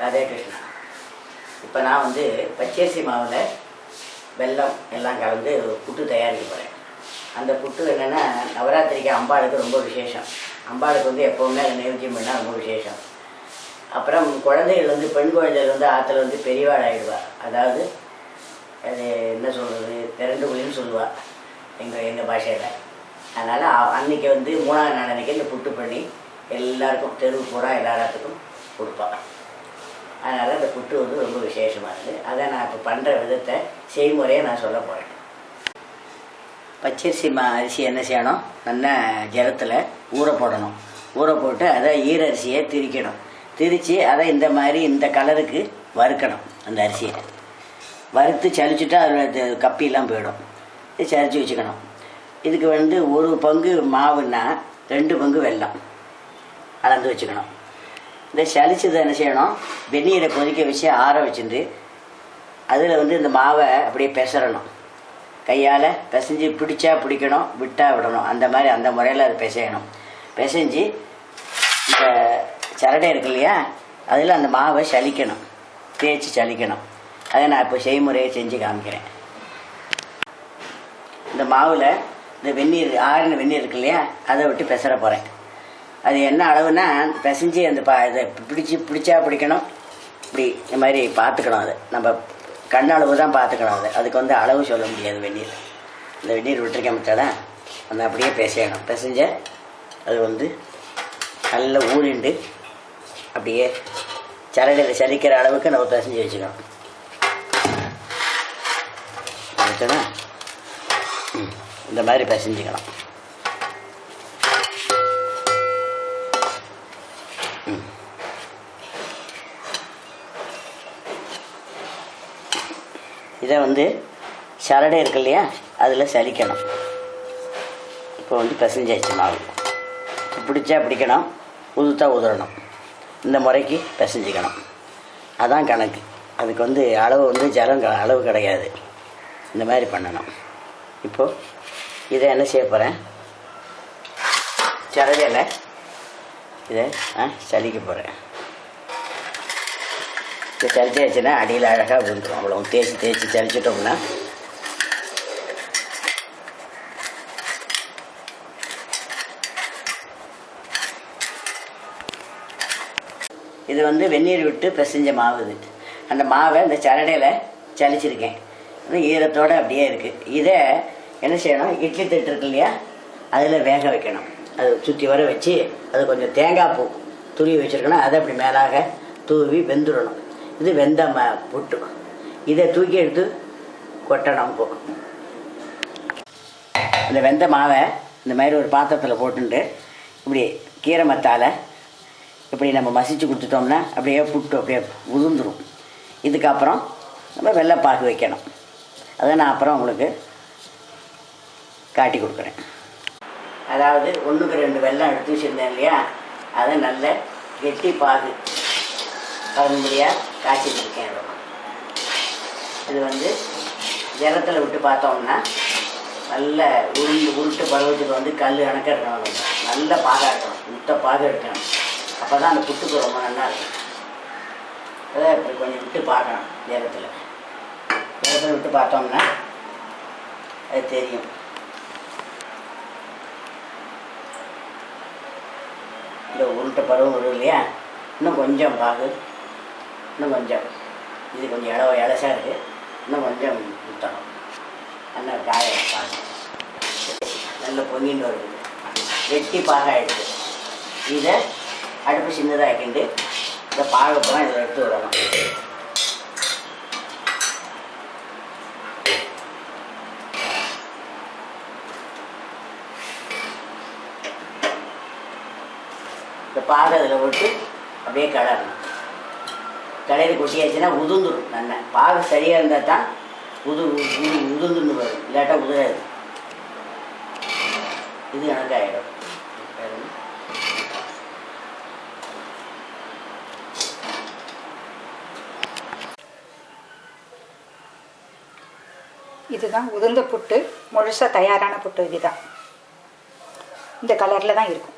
ராதே கிருஷ்ணா இப்போ நான் வந்து பச்சரிசி மாவில் வெல்லம் எல்லாம் கலந்து புட்டு தயாரிக்க போகிறேன் அந்த புட்டு என்னென்னா நவராத்திரிக்கு அம்பாளுக்கு ரொம்ப விசேஷம். அம்பாளுக்கு வந்து எப்போவுமே அதை நைவேத்தியம் பண்ணால் ரொம்ப விசேஷம். அப்புறம் குழந்தைகள் வந்து பெண் குழந்தைகள் வந்து ஆற்றுல வந்து பெரியவாள் ஆகிடுவா அதாவது அது என்ன சொல்கிறது திரண்டு குழின்னு சொல்லுவாள் எங்கள் எங்கள் பாஷையில். அதனால் அன்னைக்கு வந்து மூணாவது நாள் அன்னைக்கு இந்த புட்டு பண்ணி எல்லாருக்கும் தெருவு பூரா எல்லாத்துக்கும் கொடுப்பான் அதனால் இந்த புட்டு வந்து ரொம்ப விசேஷமானது. அதை நான் இப்போ பண்ணுற விதத்தை செய்முறையை நான் சொல்ல போகிறேன் பச்சரிசி மா அரிசி என்ன செய்யணும்? நல்லா ஜலத்தில் ஊற போடணும். ஊற போட்டு அதை ஈர அரிசியை திரிக்கணும். திரித்து அதை இந்த மாதிரி இந்த கலருக்கு வறுக்கணும் அந்த அரிசியை. வறுத்து சலிச்சுட்டா அதில் கப்பிலாம் போயிடும். இது சலிச்சு வச்சுக்கணும். இதுக்கு வந்து ஒரு பங்கு மாவுன்னா ரெண்டு பங்கு வெல்லம். அளந்து வச்சுக்கணும். இந்த சளிச்சதை என்ன செய்யணும்? வெந்நீரை கொதிக்க வச்சு ஆற வச்சுட்டு அதில் வந்து இந்த மாவை அப்படியே பெசரணும் கையால் பிசைஞ்சு பிடிச்சா பிடிக்கணும் விட்டா விடணும். அந்த மாதிரி அந்த முறையில் அதை பிசையணும். பிசைஞ்சு இந்த சரடை இருக்கு இல்லையா? அதில் அந்த மாவை சலிக்கணும் தேய்ச்சி சலிக்கணும் அதை நான் இப்போ செய்முறையை செஞ்சு காமிக்கிறேன். இந்த மாவில் இந்த வெந்நீர் ஆறின வெந்நீர் இருக்கு இல்லையா? அதை விட்டு பெசர போகிறேன் அது என்ன அளவுனா பிசைஞ்சு அந்த பா இதை பிடிச்சி பிடிச்சா பிடிக்கணும். இப்படி இந்த மாதிரி பார்த்துக்கணும் அது. நம்ம கண்ணளவு தான் பார்த்துக்கணும் அது. அதுக்கு வந்து அளவு சொல்ல முடியாது வெந்நீர். இந்த வெந்நீர் விட்டுருக்கேன் மச்சாடா அந்த அப்படியே பிசையணும். பிசைஞ்ச அது வந்து நல்லா ஊறிண்டு அப்படியே சரடியில் சலிக்கிற அளவுக்கு நம்ம பிசைஞ்சு வச்சுக்கணும். வச்சோன்னா இந்த மாதிரி பிசைஞ்சுக்கலாம் இதை வந்து சரடை இருக்கு இல்லையா? அதில் சலிக்கணும். இப்போ வந்து பிசைஞ்சாச்சு மாவு. பிடிச்சா பிடிக்கணும் உதுத்தா உதறணும். இந்த முறைக்கு பிசைஞ்சிக்கணும். அதான் கணக்கு. அதுக்கு வந்து அளவு வந்து ஜலம் அளவு கிடையாது. இந்த மாதிரி பண்ணணும். இப்போது இதை என்ன செய்ய போகிறேன் சரடையில் இதை சலிக்க போகிறேன் இப்போ சலிச்சாச்சுன்னா அடியில் அழகாக விழுந்துடும் அவ்வளோ தேய்ச்சி தேய்ச்சி சலிச்சிட்டோம்னா இது வந்து வெந்நீர் விட்டு பிசைஞ்ச மாவு இது. அந்த மாவை இந்த சரடையில் சலிச்சிருக்கேன் ஈரத்தோடு அப்படியே இருக்குது இதை என்ன செய்யணும்? இட்லி தட்டு இருக்கு இல்லையா? அதில் வேக வைக்கணும். அது சுற்றி வர வச்சு அது கொஞ்சம் தேங்காய் பூ துருவி வச்சுருக்கணும். அதை அப்படி மேலாக தூவி வெந்துடணும். இது வெந்த ம புட்டு. இதை தூக்கி எடுத்து கொட்டணும் இப்போ இந்த வெந்த மாவை இந்த மாதிரி ஒரு பாத்திரத்தில் போட்டுட்டு இப்படி கீரை மத்தால இப்படி நம்ம மசித்து கொடுத்துட்டோம்னா அப்படியே புட்டு அப்படியே உதிர்ந்துடும் இதுக்கப்புறம் நம்ம வெள்ளைப்பாகு வைக்கணும். அதை நான் அப்புறம் உங்களுக்கு காட்டி கொடுக்குறேன். அதாவது ஒன்றுக்கு ரெண்டு வெள்ளம் எடுத்து வச்சுருந்தேன் இல்லையா? அதை நல்ல கெட்டி பாகு பகுதியாக காய்ச்சி இருக்கேன் இது வந்து ஜலத்தில் விட்டு பார்த்தோம்னா நல்ல உருண்டு உருட்டு பருவத்துக்கு வந்து கல் அணக்க நல்ல பாகா இருக்கணும் முத்த பாக எடுக்கணும். அப்போ தான் அந்த புட்டுக்கு ரொம்ப நல்லா இருக்கும். அதை இப்படி கொஞ்சம் விட்டு பார்க்கணும் நேரத்தில் நேரத்தில் விட்டு பார்த்தோம்னா அது தெரியும். இந்த உருட்டை பருவம் வரும் இல்லையா? இன்னும் கொஞ்சம் பாகு. இன்னும் கொஞ்சம் இது கொஞ்சம் இடம் இலசா இருக்குது இன்னும் கொஞ்சம் ஊற்றணும் நல்லா காய பாகு நல்ல பொங்கிட்டு வருது வெட்டி பாக ஆகிடுது இதை அடுப்பு சின்னதாக ஆக்கிண்டு இந்த பாகப்பெல்லாம் இதில் எடுத்து விடணும். இந்த பாகை அதில் விட்டு அப்படியே கிளறணும். கடையில் கொட்டியாச்சுன்னா உதுந்துடும் நல்லா பாகு சரியாக இருந்தால் தான் உது உது உதுந்துன்னு வரும். இல்லாட்டா உதராது இது எனக்கு ஆகிடும் இதுதான் உதிர்ந்த புட்டு. முழுசாக தயாரான புட்டு இதுதான். இந்த கலரில் தான் இருக்கும்.